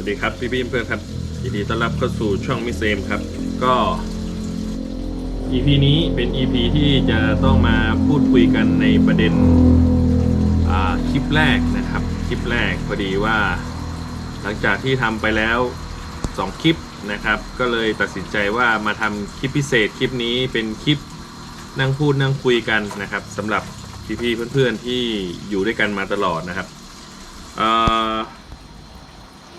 วัสดีครับพี่พี่เพื่อนครับยินดีต้อนรับเข้าสู่ช่องมิเซมครับ ก็ EP นี้เป็น EP ที่จะต้องมาพูดคุยกันในประเด็นอ่าคลิปแรกนะครับ คลิปแรกพอดีว่า หลังจากที่ทำไปแล้ว 2 คลิปนะครับ ก็เลยตัดสินใจว่ามาทำคลิปพิเศษคลิปนี้เป็นคลิปนั่งพูดนั่งคุยกันนะครับสำหรับพี่ๆเพื่อนๆที่อยู่ด้วยกันมาตลอดนะครับเอ่อ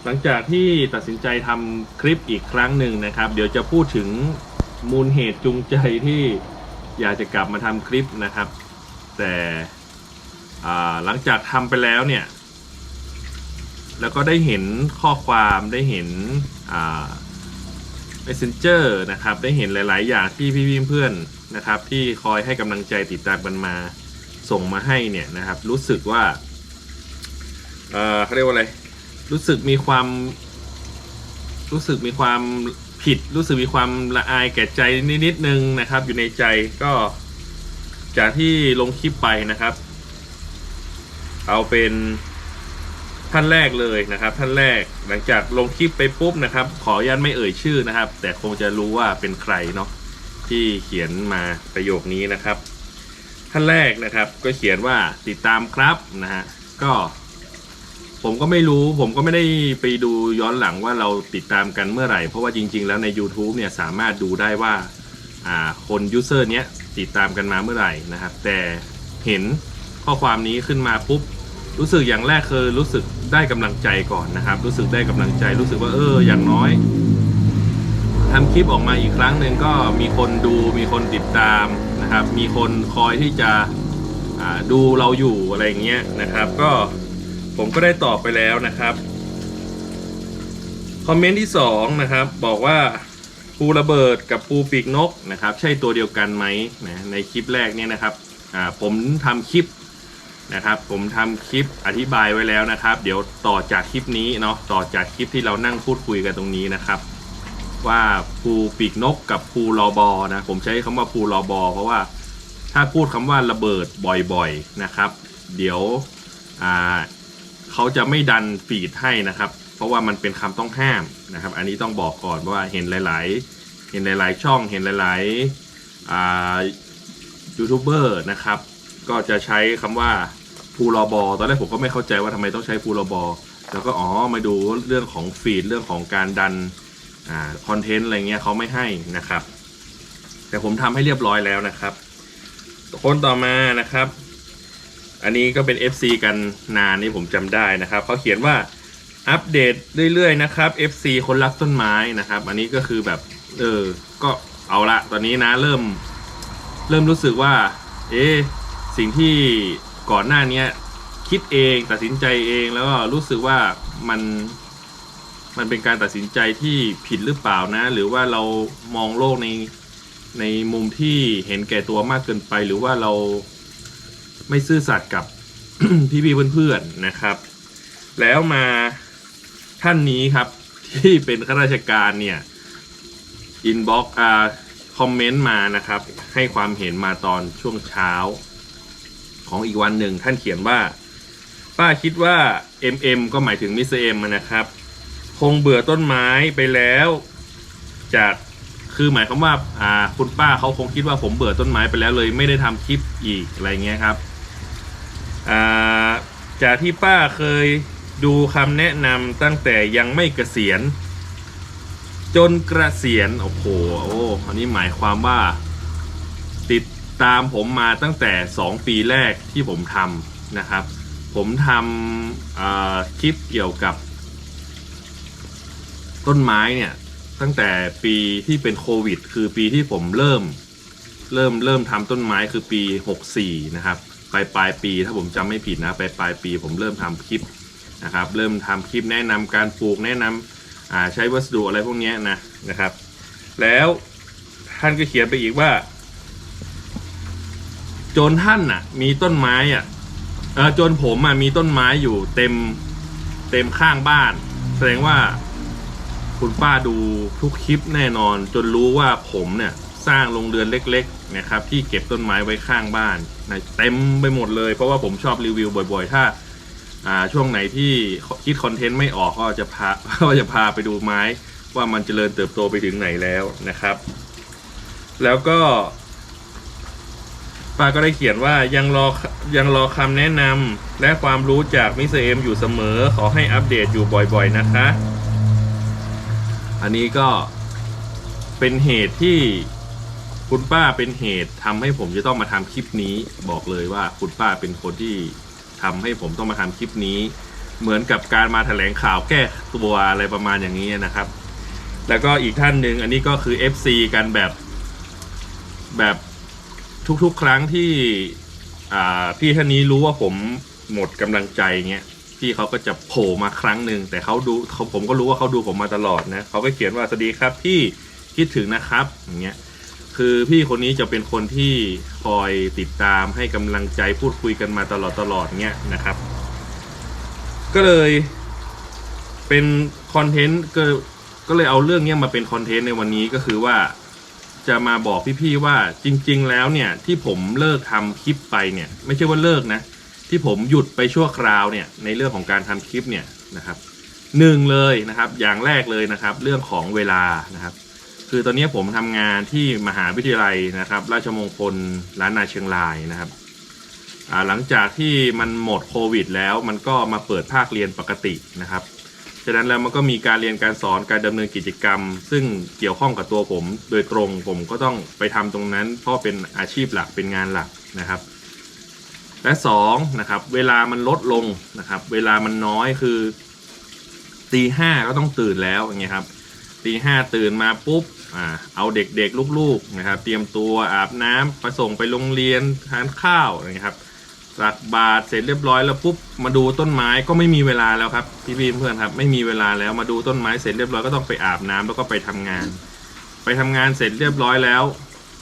หลังจากที่ตัดสินใจทำคลิปอีกครั้งหนึ่งนะครับ เดี๋ยวจะพูดถึงมูลเหตุจูงใจที่อยากจะกลับมาทำคลิปนะครับ แต่หลังจากทำไปแล้วเนี่ย แล้วก็ได้เห็นข้อความได้เห็นอ่า messenger นะครับ ได้เห็นหลาย ๆ อย่างที่พี่เพื่อนนะครับ ที่คอยให้กำลังใจติดตามกันมาส่งมาให้เนี่ยนะครับ รู้สึกว่าเขาเรียกว่าอะไร รู้สึกมีความ รู้สึกมีความผิด รู้สึกมีความละอายแก่ใจนิดๆนึงนะครับ อยู่ในใจก็ จากที่ลงคลิปไปนะครับ เอาเป็นท่านแรกเลยนะครับ ท่านแรกหลังจากลงคลิปไปปุ๊บนะครับ ขออนุญาตไม่เอ่ยชื่อนะครับ แต่คงจะรู้ว่าเป็นใครเนาะที่เขียนมาประโยคนี้นะครับ ท่านแรกนะครับ ก็เขียนว่าติดตามครับนะฮะก็ ผมก็ไม่รู้ผมก็ไม่ได้ไปดูย้อนหลังว่าเราติดตามกันเมื่อไหร่ เพราะว่าจริง ๆ แล้วใน YouTube เนี่ยสามารถดูได้ว่าอ่าคนยูเซอร์เนี้ยติดตามกันมาเมื่อไหร่นะครับ แต่เห็นข้อความนี้ขึ้นมาปุ๊บ รู้สึกอย่างแรกคือรู้สึกได้กำลังใจก่อนนะครับ รู้สึกได้กำลังใจ รู้สึกว่าเอออย่างน้อยทำคลิปออกมาอีกครั้งหนึ่งก็มีคนดูมีคนติดตามนะครับ มีคนคอยที่จะดูเราอยู่อะไรอย่างเงี้ยนะครับ ก็ ผมก็ได้ตอบไปแล้วนะครับคอมเมนต์ที่สองนะครับบอกว่าปูระเบิดกับปูปีกนกนะครับใช่ตัวเดียวกันไหมนะในคลิปแรกเนี่ยนะครับผมทำคลิปนะครับผมทำคลิปอธิบายไว้แล้วนะครับ เดี๋ยวต่อจากคลิปนี้เนาะต่อจากคลิปที่เรานั่งพูดคุยกันตรงนี้นะครับ ว่าภูปีกนกกับภูรอบอนะผมใช้คำว่าภูรอบอเพราะว่าถ้าพูดคำว่าระเบิดบ่อยๆนะครับ เดี๋ยวอ่า เขาจะไม่ดันฟีดให้นะครับ เพราะว่ามันเป็นคำต้องห้ามนะครับ อันนี้ต้องบอกก่อนว่าเห็นหลาย ๆ เห็นหลาย ๆ ช่องเห็นหลาย ๆยูทูบเบอร์นะครับ ก็จะใช้คำว่าภูรอบอตอนแรกผมก็ไม่เข้าใจว่าทำไมต้องใช้ภูรอบอแล้วก็อ๋อมาดูเรื่องของฟีดเรื่องของการดันคอนเทนต์อะไรเงี้ยเขาไม่ให้นะครับ แต่ผมทำให้เรียบร้อยแล้วนะครับ คนต่อมานะครับ อันนี้ก็เป็น FC กันนานนี่ผมจำได้นะครับเขาเขียนว่าอัปเดตเรื่อยๆนะครับ FC คนรักต้นไม้นะครับ อันนี้ก็คือแบบเออก็เอาละตอนนี้นะเริ่ม เริ่มรู้สึกว่า เอ๊สิ่งที่ก่อนหน้านี้คิดเองตัดสินใจเองแล้วก็รู้สึกว่ามันมันเป็นการตัดสินใจที่ผิดหรือเปล่านะ หรือว่าเรามองโลกในในมุมที่เห็นแก่ตัวมากเกินไป หรือว่าเรา ไม่ซื่อสัตย์กับ พี่ๆเพื่อนๆนะครับ แล้วมาท่านนี้ครับ ที่เป็นข้าราชการเนี่ยอินบ็อกอ่าคอมเมนต์มานะครับ ให้ความเห็นมาตอนช่วงเช้า ของอีกวันหนึ่งท่านเขียนว่า ป้าคิดว่า MM ก็หมายถึงมิสเอ็มนะครับ คงเบื่อต้นไม้ไปแล้ว จากคือหมายความว่าอ่าคุณป้าเขาคงคิดว่าผมเบื่อต้นไม้ไปแล้วเลย ไม่ได้ทำคลิปอีกอะไรเงี้ยครับ จากที่ป้าเคยดูคำแนะนำตั้งแต่ยังไม่เกษียณ จนเกษียณโอ้โหโอ้อันนี้หมายความว่า ติดตามผมมาตั้งแต่ 2 ปีแรกที่ผมทำนะครับ ผมทำคลิปเกี่ยวกับ ต้นไม้เนี่ยตั้งแต่ปีที่เป็นโควิด คือปีที่ผมเริ่ม เริ่มเริ่มทำต้นไม้คือปี 64 นะครับ ปลายปลายปี ถ้าผมจำไม่ผิดนะปลายปลายปี ผมเริ่มทำคลิปนะครับ เริ่มทำคลิปแนะนำการปลูกแนะนำอ่าใช้วัสดุอะไรพวกนี้นะนะครับ แล้วท่านก็เขียนไปอีกว่า จนท่านน่ะ มีต้นไม้อะจนผมอะมีต้นไม้อยู่เต็มเต็มข้างบ้าน แสดงว่าคุณป้าดูทุกคลิปแน่นอน จนรู้ว่าผมเนี่ย สร้างโรงเรือนเล็ก นะครับ ที่เก็บต้นไม้ไว้ข้างบ้านนะเต็มไปหมดเลย เพราะว่าผมชอบรีวิวบ่อย ๆ ถ้าอ่าช่วงไหนที่คิดคอนเทนต์ไม่ออกก็จะพาก็จะพาไปดูไม้ว่ามันเจริญเติบโตไปถึงไหนแล้วนะครับ แล้วก็ป้าก็ได้เขียนว่ายังรอยังรอคำแนะนำและความรู้จากมิสเตอร์เอ็มอยู่เสมอ ขอให้อัปเดตอยู่บ่อยๆนะคะ อันนี้ก็เป็นเหตุที่ คุณป้าเป็นเหตุทำให้ผมจะต้องมาทำคลิปนี้ บอกเลยว่าคุณป้าเป็นคนที่ทำให้ผมต้องมาทำคลิปนี้ เหมือนกับการมาแถลงข่าวแก้ตัวอะไรประมาณอย่างนี้นะครับ แล้วก็อีกท่านหนึ่งอันนี้ก็คือ FC กันแบบแบบทุกๆ ครั้งที่อ่าพี่ท่านนี้รู้ว่าผมหมดกำลังใจเงี้ยพี่เขาก็จะโผล่มาครั้งหนึ่งแต่เขาดูเขาผมก็รู้ว่าเขาดูผมมาตลอดนะเขาก็เขียนว่าสวัสดีครับพี่คิดถึงนะครับอย่างเงี้ย คือพี่คนนี้จะเป็นคนที่คอยติดตามให้กำลังใจพูดคุยกันมาตลอดตลอดเงี้ยนะครับ ก็เลยเป็นคอนเทนต์ก็ก็เลยเอาเรื่องเนี้ยมาเป็นคอนเทนต์ในวันนี้ก็คือว่าจะมาบอกพี่ๆว่าจริง ๆ แล้วเนี่ยที่ผมเลิกทำคลิปไปเนี่ย ไม่ใช่ว่าเลิกนะ ที่ผมหยุดไปชั่วคราวเนี่ยในเรื่องของการทำคลิปเนี่ยนะครับหนึ่งเลยนะครับ อย่างแรกเลยนะครับ เรื่องของเวลานะครับ คือตอนนี้ผมทำงานที่มหาวิทยาลัยนะครับ ราชมงคลล้านนาเชียงรายนะครับหลังจากที่มันหมดโควิด แล้วมันก็มาเปิดภาคเรียนปกตินะครับฉะนั้นแล้วมันก็มีการเรียนการสอนการดำเนินกิจกรรม ซึ่งเกี่ยวข้องกับตัวผม โดยตรงผมก็ต้องไปทำตรงนั้น เพราะเป็นอาชีพหลักเป็นงานหลักนะครับ และสองนะครับเวลามันลดลงนะครับ เวลามันน้อยคือตีห้าก็ต้องตื่นแล้วอย่างเงี้ยครับตีห้าตื่นมาปุ๊บ อ่าเอาเด็กๆลูกๆนะครับ เตรียมตัวอาบน้ำไปส่งไปโรงเรียนทานข้าวอะครับตักบาตรเสร็จเรียบร้อยแล้วปุ๊บมาดูต้นไม้ก็ไม่มีเวลาแล้วครับพี่พี่เพื่อนครับ ไม่มีเวลาแล้วมาดูต้นไม้เสร็จเรียบร้อยก็ต้องไปอาบน้ำแล้วก็ไปทำงาน ไปทำงานเสร็จเรียบร้อยแล้ว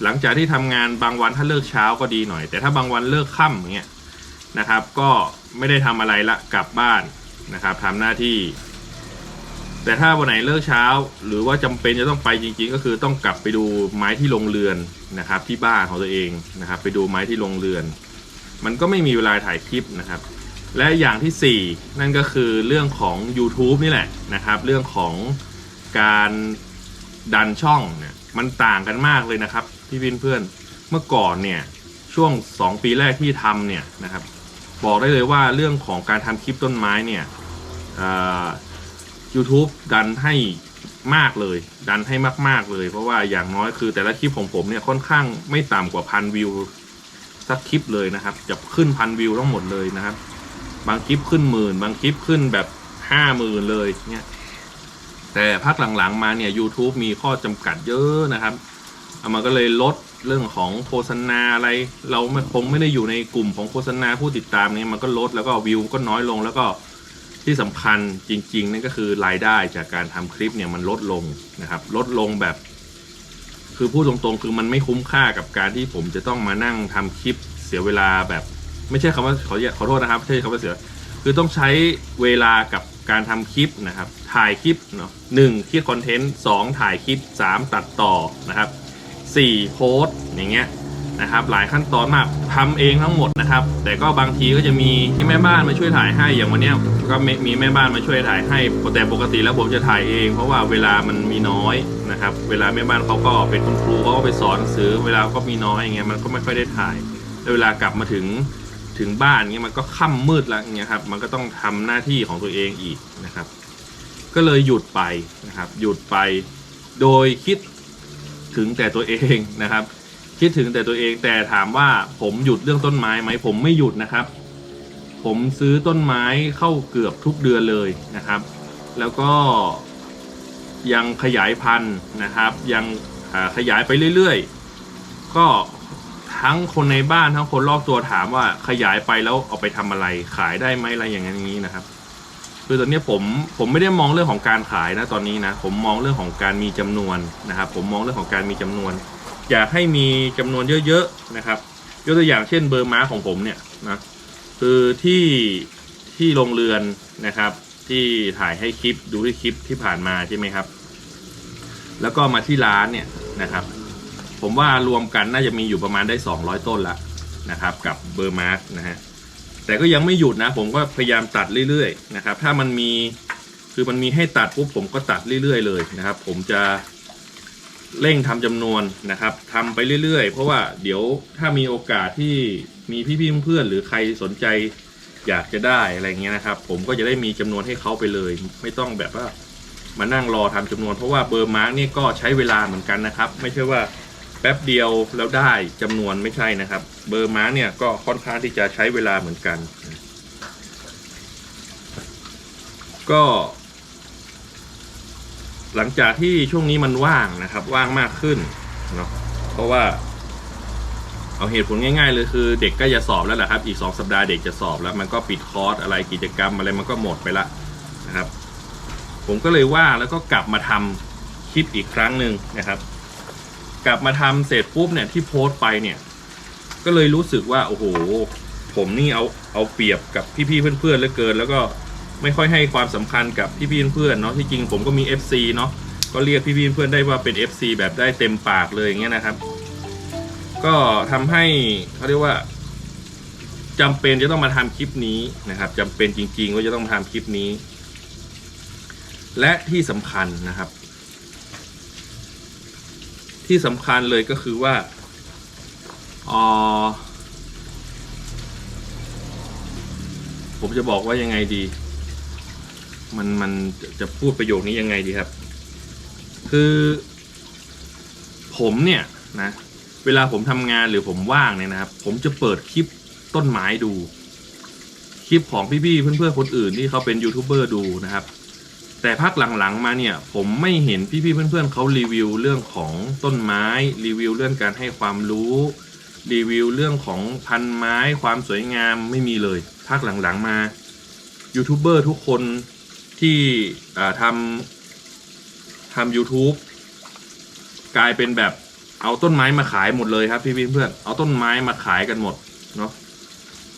หลังจากที่ทำงานบางวันถ้าเลิกเช้าก็ดีหน่อย แต่ถ้าบางวันเลิกค่ำอย่างเงี้ยนะครับ ก็ไม่ได้ทำอะไรละกลับบ้านนะครับทำหน้าที่ แต่ถ้าวันไหนเลิกเช้า หรือว่าจำเป็นจะต้องไปจริง ๆ ก็คือต้องกลับไปดูไม้ที่โรงเรือนนะครับ ที่บ้านของตัวเองนะครับ ไปดูไม้ที่โรงเรือน มันก็ไม่มีเวลาถ่ายคลิปนะครับ และอย่างที่ 4 นั่นก็คือเรื่องของ YouTube นี่แหละนะครับ เรื่องของการดันช่องเนี่ยมันต่างกันมากเลยนะครับพี่วินเพื่อนเมื่อก่อนเนี่ยช่วง 2 ปีแรกที่ทำเนี่ยนะครับ บอกได้เลยว่าเรื่องของการทำคลิปต้นไม้เนี่ย YouTube ดันให้มากเลย ดันให้มากๆเลย เพราะว่าอย่างน้อยคือแต่ละคลิปของผมเนี่ยค่อนข้างไม่ต่ำกว่าพันวิวสักคลิปเลยนะครับ จะขึ้นพันวิวทั้งหมดเลยนะครับ บางคลิปขึ้นหมื่น บางคลิปขึ้นแบบห้าหมื่นเลยเนี่ยแต่พักหลังๆมาเนี่ย YouTube มีข้อจำกัดเยอะนะครับเอามันก็เลยลดเรื่องของโฆษณาอะไร เราคงไม่ได้อยู่ในกลุ่มของโฆษณาผู้ติดตามเนี่ยมันก็ลดแล้วก็วิวก็น้อยลงแล้วก็ ที่สำคัญจริงๆนั่นก็คือรายได้จากการทำคลิปเนี่ยมันลดลงนะครับ ลดลงแบบ คือพูดตรงๆ คือมันไม่คุ้มค่ากับการที่ผมจะต้องมานั่งทำคลิปเสียเวลาแบบ ไม่ใช่คำว่าขอขอโทษนะครับไม่ใช่คำว่าเสียคือต้องใช้เวลากับการทำคลิปนะครับ ถ่ายคลิปเนาะหนึ่งคิดคอนเทนต์สองถ่ายคลิปสามตัดต่อนะครับสี่โพสอย่างเงี้ย นะครับ หลายขั้นตอนมากทำเองทั้งหมดนะครับ แต่ก็บางทีก็จะมีแม่บ้านมาช่วยถ่ายให้อย่างวันนี้ก็มีแม่บ้านมาช่วยถ่ายให้แต่ปกติแล้วผมจะถ่ายเอง เพราะว่าเวลามันมีน้อยนะครับ เวลาแม่บ้านเขาก็เป็นคุณครูเขาก็ไปสอนหนังสือ เวลาก็มีน้อยอย่างเงี้ยมันก็ไม่ค่อยได้ถ่ายแล้วเวลากลับมาถึงถึงบ้านเงี้ยมันก็ค่ำมืดแล้วเงี้ยครับมันก็ต้องทำหน้าที่ของตัวเองอีกนะครับ ก็เลยหยุดไปนะครับ หยุดไปโดยคิดถึงแต่ตัวเองนะครับ คิดถึงแต่ตัวเองแต่ถามว่าผมหยุดเรื่องต้นไม้ไหมผมไม่หยุดนะครับ ผมซื้อต้นไม้เข้าเกือบทุกเดือนเลยนะครับ แล้วก็ยังขยายพันธุ์นะครับ ยังขยายไปเรื่อยๆ ก็ทั้งคนในบ้านทั้งคนรอบตัวถามว่าขยายไปแล้วเอาไปทำอะไรขายได้ไหมอะไรอย่างนั้นอย่างนี้นะครับคือตอนนี้ผมผมไม่ได้มองเรื่องของการขายนะตอนนี้นะผมมองเรื่องของการมีจำนวนนะครับ ผมมองเรื่องของการมีจำนวน อยากให้มีจำนวนเยอะๆนะครับ ยกตัวอย่างเช่นเบอร์ม้าของผมเนี่ยนะคือที่ที่โรงเรือนนะครับ ที่ถ่ายให้คลิปดูที่คลิปที่ผ่านมาใช่ไหมครับ แล้วก็มาที่ร้านเนี่ยนะครับ ผมว่ารวมกันน่าจะมีอยู่ประมาณได้ 200 ต้นละนะครับ กับเบอร์มาร์กนะฮะแต่ก็ยังไม่หยุดนะ ผมก็พยายามตัดเรื่อยๆนะครับ ถ้ามันมีคือมันมีให้ตัดปุ๊บผมก็ตัดเรื่อยๆเลยนะครับ ผมจะ เร่งทำจำนวนนะครับทำไปเรื่อยๆ เพราะว่าเดี๋ยวถ้ามีโอกาสที่มีพี่ๆเพื่อนหรือใครสนใจอยากจะได้อะไรเงี้ยนะครับ ผมก็จะได้มีจำนวนให้เขาไปเลย ไม่ต้องแบบว่ามานั่งรอทำจำนวน เพราะว่าเบอร์มาร์กนี่ก็ใช้เวลาเหมือนกันนะครับ ไม่ใช่ว่าแป๊บเดียวแล้วได้จำนวนไม่ใช่นะครับ เบอร์ม้าเนี่ยก็ค่อนข้างที่จะใช้เวลาเหมือนกัน ก็ หลังจากที่ช่วงนี้มันว่างนะครับ ว่างมากขึ้นเนาะเพราะว่า เอาเหตุผลง่ายๆเลยคือ เด็กก็จะสอบแล้วแหละครับ อีกสองสัปดาห์เด็กจะสอบแล้ว มันก็ปิดคอร์สอะไรกิจกรรมอะไรมันก็หมดไปละนะครับ ผมก็เลยว่างแล้วก็กลับมาทำคลิปอีกครั้งหนึ่งนะครับ กลับมาทำเสร็จปุ๊บเนี่ยที่โพสต์ไปเนี่ย ก็เลยรู้สึกว่าโอ้โห ผมนี่เอาเอาเปรียบกับพี่ๆเพื่อนๆเหลือเกิน แล้วก็ ไม่ค่อยให้ความสำคัญกับพี่ๆเพื่อนเนาะที่จริงผมก็มี FC เนาะก็เรียกพี่ๆเพื่อนได้ว่าเป็น FC แบบได้เต็มปากเลยอย่างเงี้ยนะครับ ก็ทำให้เขาเรียกว่าจำเป็นจะต้องมาทำคลิปนี้นะครับจำเป็นจริงๆว่าจะต้องมาทำคลิปนี้ และที่สำคัญนะครับ ที่สำคัญเลยก็คือว่าอ๋อผมจะบอกว่ายังไงดี มันมันจะพูดประโยคนี้ยังไงดีครับ คือ ผมเนี่ยนะ เวลาผมทำงานหรือผมว่างเนี่ยนะครับ ผมจะเปิดคลิปต้นไม้ดู คลิปของพี่ๆเพื่อนๆคนอื่นที่เขาเป็นยูทูบเบอร์ดูนะครับ แต่พักหลังๆมาเนี่ย ผมไม่เห็นพี่ๆเพื่อนๆเขารีวิวเรื่องของต้นไม้รีวิวเรื่องการให้ความรู้รีวิวเรื่องของพันไม้ความสวยงามไม่มีเลยพักหลังๆมายูทูบเบอร์ทุกคน ที่ทำทำ YouTube กลายเป็นแบบเอาต้นไม้มาขายหมดเลยครับพี่ๆเพื่อนเอาต้นไม้มาขายกันหมดเนาะ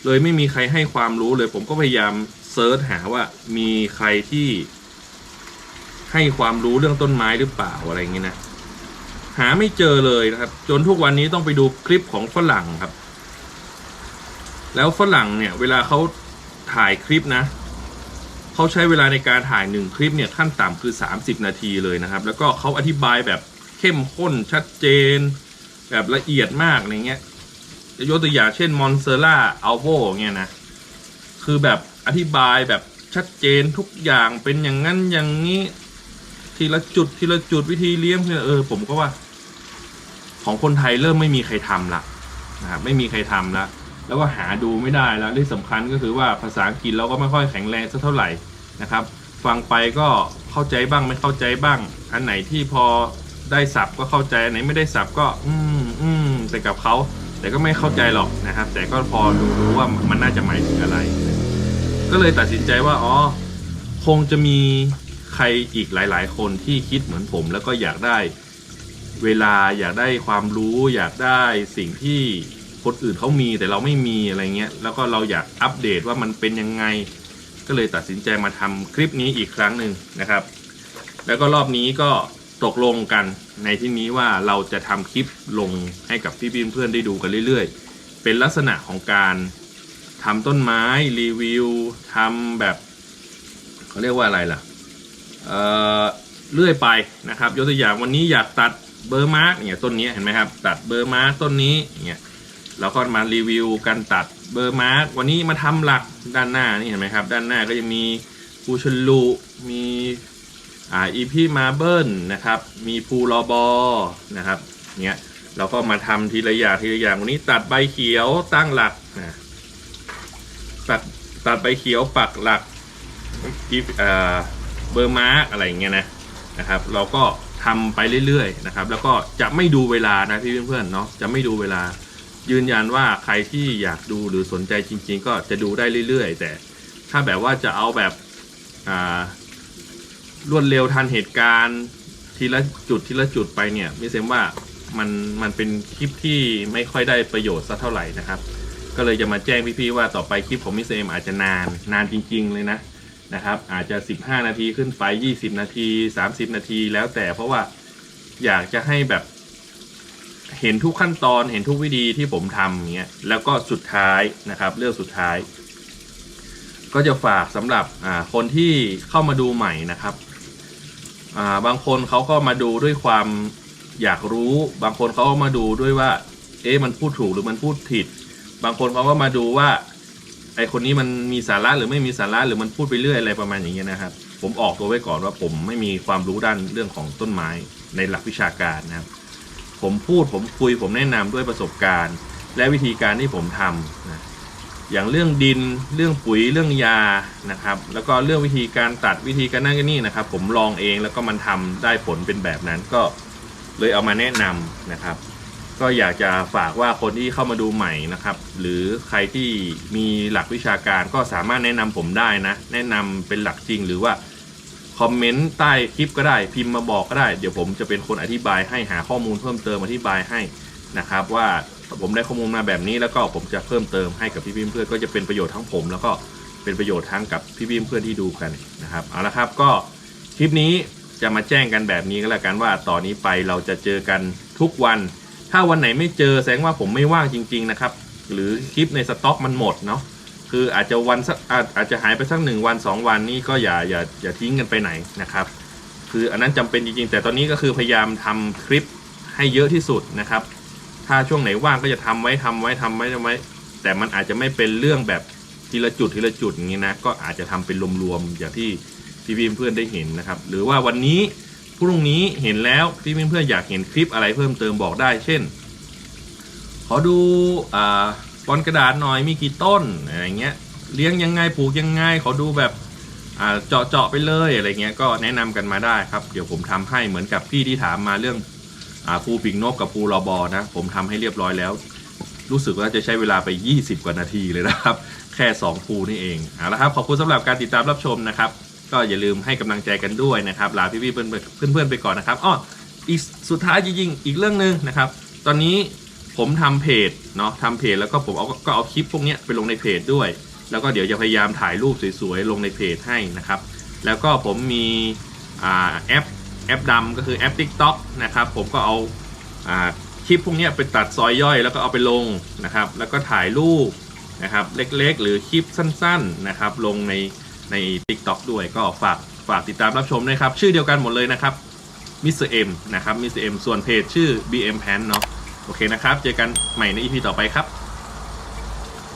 เลยไม่มีใครให้ความรู้เลย ผมก็พยายามเซิร์ชหาว่ามีใครที่ ให้ความรู้เรื่องต้นไม้หรือเปล่าอะไรอย่างเงี้ยนะหาไม่เจอเลยนะครับ จนทุกวันนี้ต้องไปดูคลิปของฝรั่งครับ แล้วฝรั่งเนี่ย เวลาเขาถ่ายคลิปนะ เขาใช้เวลาในการถ่ายหนึ่งคลิปเนี่ยขั้นต่ำคือ 30 นาทีเลยนะครับ แล้วก็เขาอธิบายแบบเข้มข้นชัดเจน แบบละเอียดมากอะไรเงี้ยจะยกตัวอย่างเช่นมอนเซล่าอัลโบเงี้ยนะ คือแบบอธิบายแบบชัดเจนทุกอย่างเป็นอย่างนั้นอย่างนี้ ทีละจุดทีละจุดวิธีเลี้ยงเออ ผมก็ว่า ของคนไทยเริ่มไม่มีใครทำละนะครับไม่มีใครทำละ แล้วก็หาดูไม่ได้แล้วที่สำคัญก็คือว่าภาษาอังกฤษเราก็ไม่ค่อยแข็งแรงสักเท่าไหร่นะครับฟังไปก็เข้าใจบ้างไม่เข้าใจบ้าง อันไหนที่พอได้สับก็เข้าใจอันไหนไม่ได้สับก็ อืมอืมแต่กับเขาแต่ก็ไม่เข้าใจหรอกนะครับ แต่ก็พอดูรู้ว่ามันน่าจะหมายถึงอะไร ก็เลยตัดสินใจว่าอ๋อคงจะมีใครอีกหลาย ๆ คนที่คิดเหมือนผม แล้วก็อยากได้เวลาอยากได้ความรู้ อยากได้สิ่งที่ คนอื่นเขามีแต่เราไม่มีอะไรเงี้ยแล้วก็เราอยากอัปเดตว่ามันเป็นยังไง ก็เลยตัดสินใจมาทำคลิปนี้อีกครั้งหนึ่งนะครับ แล้วก็รอบนี้ก็ตกลงกันในที่นี้ว่าเราจะทำคลิปลงให้กับพี่ๆเพื่อนได้ดูกันเรื่อย ๆ เป็นลักษณะของการทำต้นไม้รีวิวทำแบบเขาเรียกว่าอะไรล่ะเอ่อเลื่อยไปนะครับยกตัวอย่างวันนี้อยากตัดเบอร์มาร์กเนี่ยต้นนี้เห็นไหมครับ ตัดเบอร์มาร์กต้นนี้เนี่ย เราก็มารีวิวการตัดเบอร์มาร์กวันนี้มาทำหลักด้านหน้านี่เห็นไหมครับ ด้านหน้าก็จะมีปูชลูมีอ่าอีพีมาเบิลนะครับ มีภูรอบอนะครับเนี่ยเราก็มาทำทีละอย่างทีละอย่างวันนี้ตัดใบเขียวตั้งหลักนะตัดตัดใบเขียวปักหลักที่เอ่อเบอร์มาร์กอะไรอย่างเงี้ยนะนะครับ เราก็ทำไปเรื่อยๆนะครับ แล้วก็จะไม่ดูเวลานะพี่เพื่อนๆเนาะจะไม่ดูเวลา ยืนยันว่าใครที่อยากดูหรือสนใจจริง ๆ ก็จะดูได้เรื่อย ๆ แต่ถ้าแบบว่าจะเอาแบบรวดเร็วทันเหตุการณ์ทีละจุดทีละจุดไปเนี่ยม่เซมว่ามันมันเป็นคลิปที่ไม่ค่อยได้ประโยชน์สักเท่าไหร่นะครับ ก็เลยจะมาแจ้งพี่ๆว่าต่อไปคลิปของมิสเอมอาจจะนานนานจริง ๆ เลยนะนะครับ อาจจะ 15 นาทีขึ้นไป 20 นาที 30 นาทีแล้วแต่เพราะว่าอยากจะให้แบบ เห็นทุกขั้นตอนเห็นทุกวิธีที่ผมทำอย่างเงี้ยแล้วก็สุดท้ายนะครับ เรื่องสุดท้าย ก็จะฝากสำหรับคนที่เข้ามาดูใหม่นะครับบางคนเขาก็มาดูด้วยความอยากรู้ บางคนเขาก็มาดูด้วยว่า เอ๊ะมันพูดถูกหรือมันพูดผิด บางคนเขาก็มาดูว่าไอคนนี้มันมีสาระหรือไม่มีสาระหรือมันพูดไปเรื่อยอะไรประมาณอย่างเงี้ยนะครับ ผมออกตัวไว้ก่อนว่าผมไม่มีความรู้ด้านเรื่องของต้นไม้ในหลักวิชาการนะครับ ผมพูดผมคุยผมแนะนำด้วยประสบการณ์ และวิธีการที่ผมทำนะอย่างเรื่องดินเรื่องปุ๋ยเรื่องยานะครับ แล้วก็เรื่องวิธีการตัดวิธีการนั่นก็นี่นะครับ ผมลองเองแล้วก็มันทำได้ผลเป็นแบบนั้นก็เลยเอามาแนะนำนะครับ ก็อยากจะฝากว่าคนที่เข้ามาดูใหม่นะครับ หรือใครที่มีหลักวิชาการก็สามารถแนะนำผมได้นะ แนะนำเป็นหลักจริงหรือว่า คอมเมนต์ใต้คลิปก็ได้พิมพ์มาบอกก็ได้ เดี๋ยวผมจะเป็นคนอธิบายให้หาข้อมูลเพิ่มเติมอธิบายให้นะครับ ว่าผมได้ข้อมูลมาแบบนี้แล้วก็ผมจะเพิ่มเติมให้กับพี่ๆเพื่อนก็จะเป็นประโยชน์ทั้งผม แล้วก็เป็นประโยชน์ทั้งกับพี่ๆเพื่อนที่ดูกันนะครับเอาละครับก็คลิปนี้จะมาแจ้งกันแบบนี้ก็แล้วกันว่าต่อนนี้ไปเราจะเจอกันทุกวัน ถ้าวันไหนไม่เจอแสดงว่าผมไม่ว่างจริง ๆนะครับ หรือคลิปในสต็อกมันหมดเนาะ คืออาจจะวันสักอาจอาจจะหายไปสักหนึ่งวันสองวันนี่ก็อย่าอย่าอย่าทิ้งกันไปไหนนะครับ คืออันนั้นจำเป็นจริงๆ แต่ตอนนี้ก็คือพยายามทำคลิปให้เยอะที่สุดนะครับ ถ้าช่วงไหนว่างก็จะทำไว้ทำไว้ทำไว้ทำไว้ แต่มันอาจจะไม่เป็นเรื่องแบบทีละจุดทีละจุดอย่างนี้นะก็อาจจะทำเป็นรวมๆอย่างที่พี่ๆเพื่อนได้เห็นนะครับ หรือว่าวันนี้พรุ่งนี้เห็นแล้วพี่ๆเพื่อนอยากเห็นคลิปอะไรเพิ่มเติมบอกได้ เช่น ขอดูอ่า บอลกระดาษหน่อยมีกี่ต้นอะไรเงี้ยเลี้ยงยังไงปลูกยังไงขอดูแบบเจาะเจาะไปเลยอะไรเงี้ยก็แนะนำกันมาได้ครับ เดี๋ยวผมทำให้เหมือนกับพี่ที่ถามมาเรื่องอ่าภูปิงนกกับภูรอบอนะผมทำให้เรียบร้อยแล้ว รู้สึกว่าจะใช้เวลาไป 20 กว่านาทีเลยนะครับ แค่ 2 ภูนี่เองเอาละครับขอบคุณสำหรับการติดตามรับชมนะครับ ก็อย่าลืมให้กำลังใจกันด้วยนะครับลาพี่เพื่อนๆเพื่อนๆไปก่อนนะครับอ้ออีกสุดท้ายจริงๆอีกเรื่องหนึ่งนะครับ ตอนนี้ ผมทำเพจเนาะทำเพจแล้วก็ผมเอาก็เอาคลิปพวกนี้ไปลงในเพจด้วย แล้วก็เดี๋ยวจะพยายามถ่ายรูปสวยๆลงในเพจให้นะครับ แล้วก็ผมมีอแอปแอปดำก็คือแอป TikTok นะครับ ผมก็เอาอคลิปพวกนี้ไปตัดซอยย่อย แล้วก็เอาไปลงนะครับ แล้วก็ถ่ายรูปนะครับเล็กๆ หรือคลิปสั้นๆนะครับลงในใน TikTok ด้วยก็ฝากฝากติดตามรับชมด้วยครับ ชื่อเดียวกันหมดเลยนะครับมิสเตอร์เอ็มนะครับมิสเตอร์เอ็มส่วนเพจชื่อ BM Pan เนาะ โอเคนะครับ เจอกันใหม่ใน EP ต่อไปครับ